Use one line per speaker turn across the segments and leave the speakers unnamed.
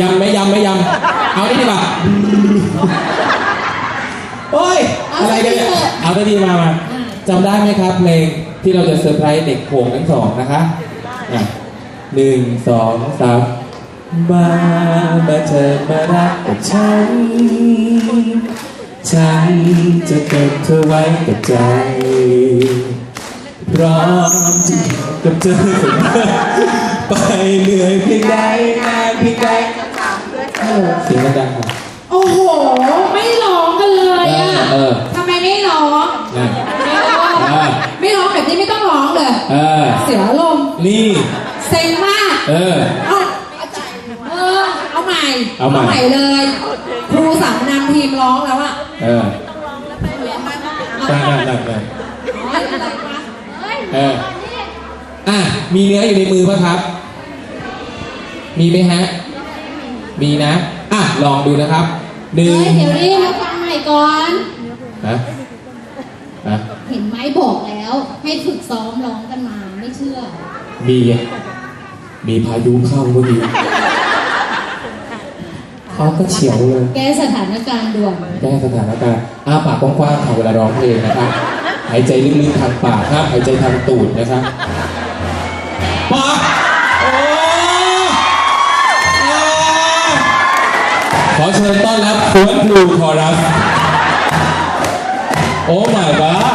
ยำ
ไม่ยำไม่ยำเอานี่ดีกว่าโอ้ย อะไรกันเนี่ยเอาได้ดีมามาจำได้ไหมครับเพลงที่เราจะเซอร์ไพรส์เด็กโขงทั้งสองนะคะหนึ่งสองสามมามาเธอมารักกับฉัน ฉันจะเก็บเธอไว้กับใจ ร้อมที่กับเธอเสมอไปเหนื่อยเพียงใดนานเพียงใดเออเสียงดังๆครับ
โอ้โห ไม่ร้องกันเลยอะ
เออ
ทำไมไม่ร้อง
นะเออ
ไม่ร้องแบบนี้ไม่ต้องร้องเลย
เออ
เสียอารมณ์
นี่
เซ็งมาก
เออ
เอาเออเอาใหม่
เอาใหม่เออได้ได้ได้ได้
เฮ้ยอะไรวะ
เอออะมีเนื้ออยู่ในมือป่ะครับ มีไหมฮะ มีนะ อะ ลองดูนะครับหนึ่
เฮ้
ง
ยเดี๋ยวนี้มาฟังใหม่ก่อน
ฮะฮะ
เห็นไหมบอกแล้ว ให้ฝึกซ้อมร้องกันมาไม่เชื่อ
มีไงมีพายุเข้าเมื่อกี้เขาก็เฉียวเลย
แก้สถานการณ์ด่วน
แก้สถานการณ์อ้าปากกว้างๆค่ะเวลาร้องเพลงนะครับ หายใจลึกๆทางปากครับหายใจทางตูดนะครับปากโอ้โอ้ขอเชิญต้อนรับสวนพลูคอรัสโอ้ my god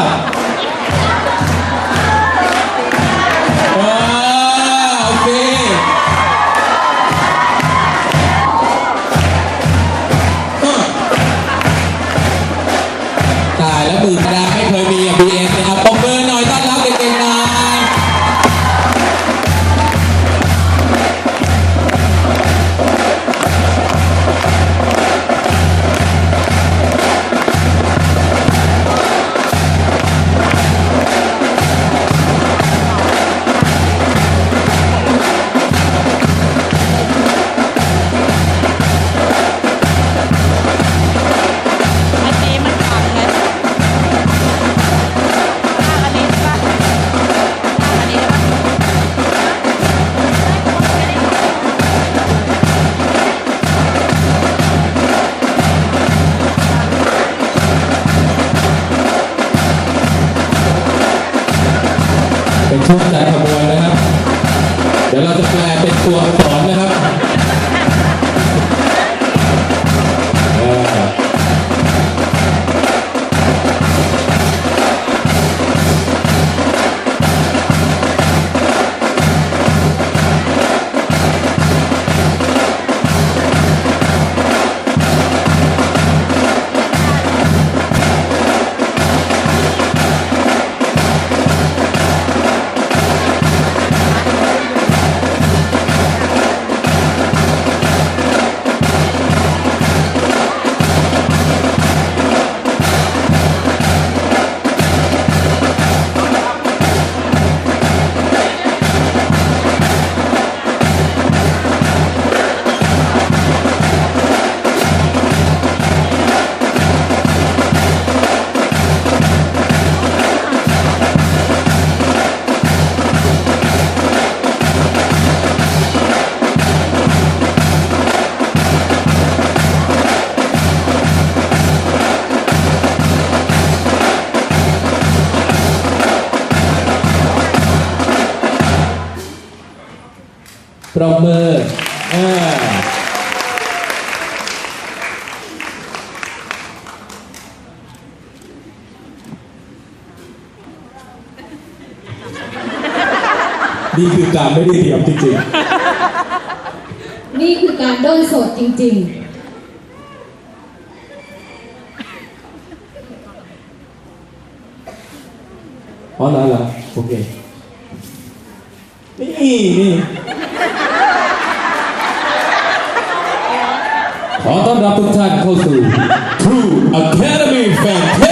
ช่
วงกายขบวนนะครับ เดี๋ยวเราจะแปลเป็นตัวอักษร ปรบมืออ่านี่คือการไม่ได้เตรียมจริง
นี่คือการด้นสดจริง
ๆ อ๋อเหรอเหรอโอเค นี่นี่ ขอต้อนรับทุกท่านเข้าสู่ True Academy Fantasia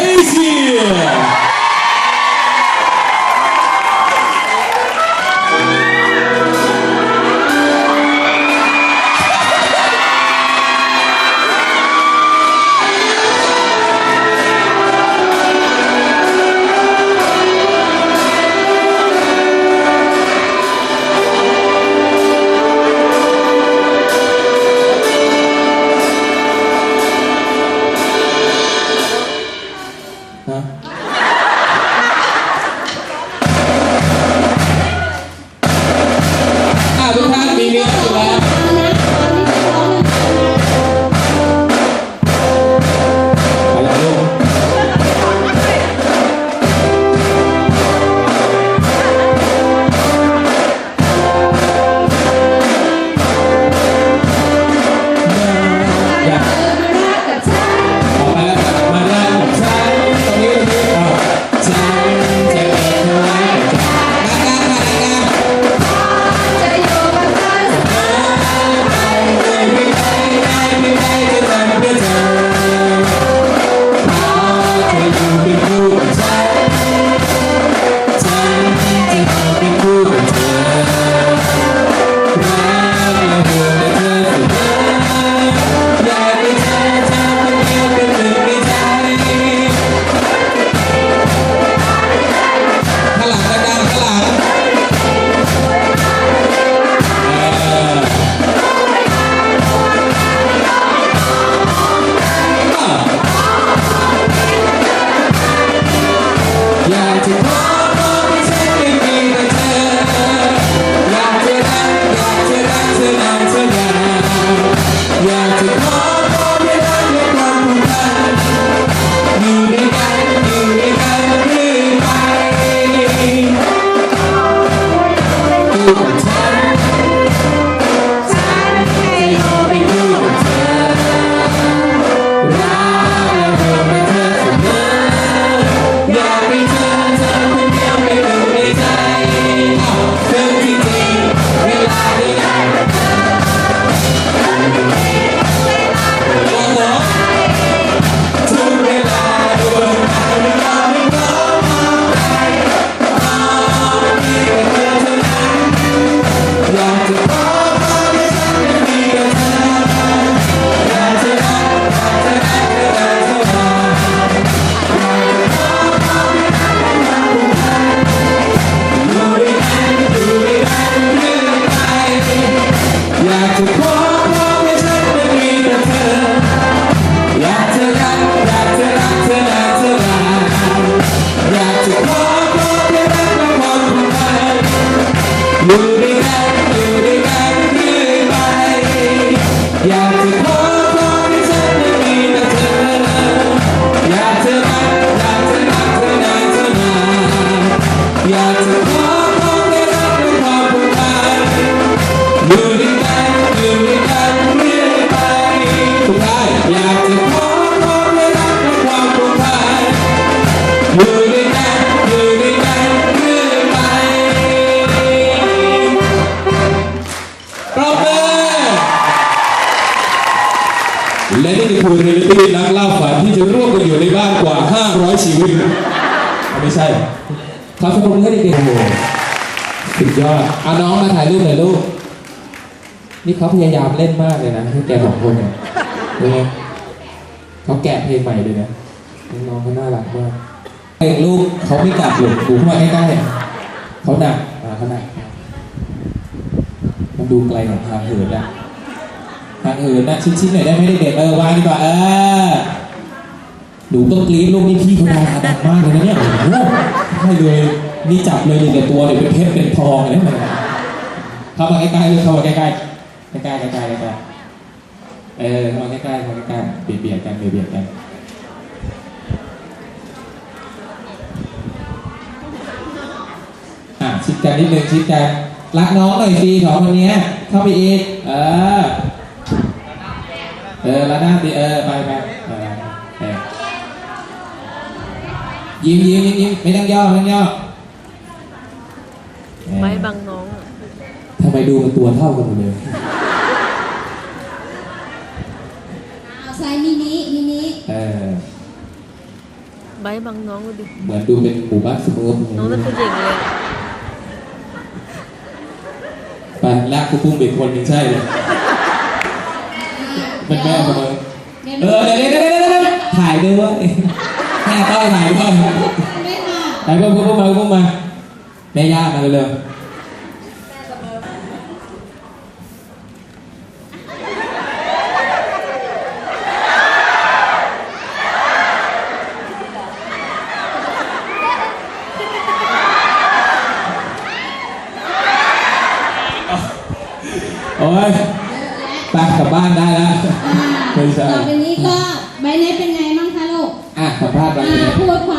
คือเรียลลิตี้นักล่าฝันที่จะร่วมกันอยู่ในบ้านกว่า 500 ชีวิตไม่ใช่ครับสมมติให้ด็กๆโอ้โหสุดยอดเอาน้องมาถ่ายรูปหน่อยลูก นี่เขาพยายามเล่นมากเลยนะที่แกสองคนเนี่ยเป็นไงเขาแกะเพลงใหม่เลยนะน้องเขาน่ารักมากเพลงลูกเขาไม่กลับหรอกดูเข้ามาใกล้ๆเขาหนักอ่าเขาหนักมันดูไกลของทางเหินอะ ทางเหินนะชิ้นๆหน่อยได้ไหมเด็กๆเออวางดีกว่าเออหนูต้องกรี๊ดลูกนี่พี่เขาดาดังมากเลยนะเนี่ยโอ้โหให้เลยนี่จับเลยหนี่แต่ตัวเนี่ยวเป็นเพชรเป็นทองเลยนะเข้ามาใกล้ๆเลยเข้ามาใกล้ๆใกล้ๆใกล้ๆใกล้ๆเออเข้ามาใกล้ๆเข้ามาใกล้ๆเบียดเบียดกันเบียดเบียดกันอะชิดกันนิดนึงชิดกันรักน้องหน่อยสิสองคนนี้เข้าไปอีกเออ ออแล้วหน้าสิเออไปไปเออเออยิ้มยิ้มยิ้มยิ้มไม่ต้องย่อไม่ต้องย่อเออ
ไม้บังน้อง
ทำไมดูมันตัวเท่ากันหมดเลย
เอาไซส์มินิมินิ
เออ
ไม้บังน้องดูดิ
เหมือนดูเป็นหมู่บ้านสมุทร
น้องนั่นเป็นเด็กเลย
ไปลากกูปุ้งเด็กคนหนึงใช่เลย เป็นแม่เสมอ
ดี๋ยว
เออเดี๋ยวเดี๋ยวเดี๋ยวเดี๋ยวเดี๋ยวถ่ายด้วยแม่ต้อยถ่ายด้วย
ไม่มา
ถ่ายพวกพวกมาพวกมาแม่ย่ามาเร็วๆโอ้ยไปกลั บบ้านได้แล้ว
อ่า
ไม่ใช่
ต่อไปนี้ก็ใบเนยเป็นไงบ้างคะลูก
อะสัมภาษณ์ไป
อ่า
เลย
พูดความรู้สึก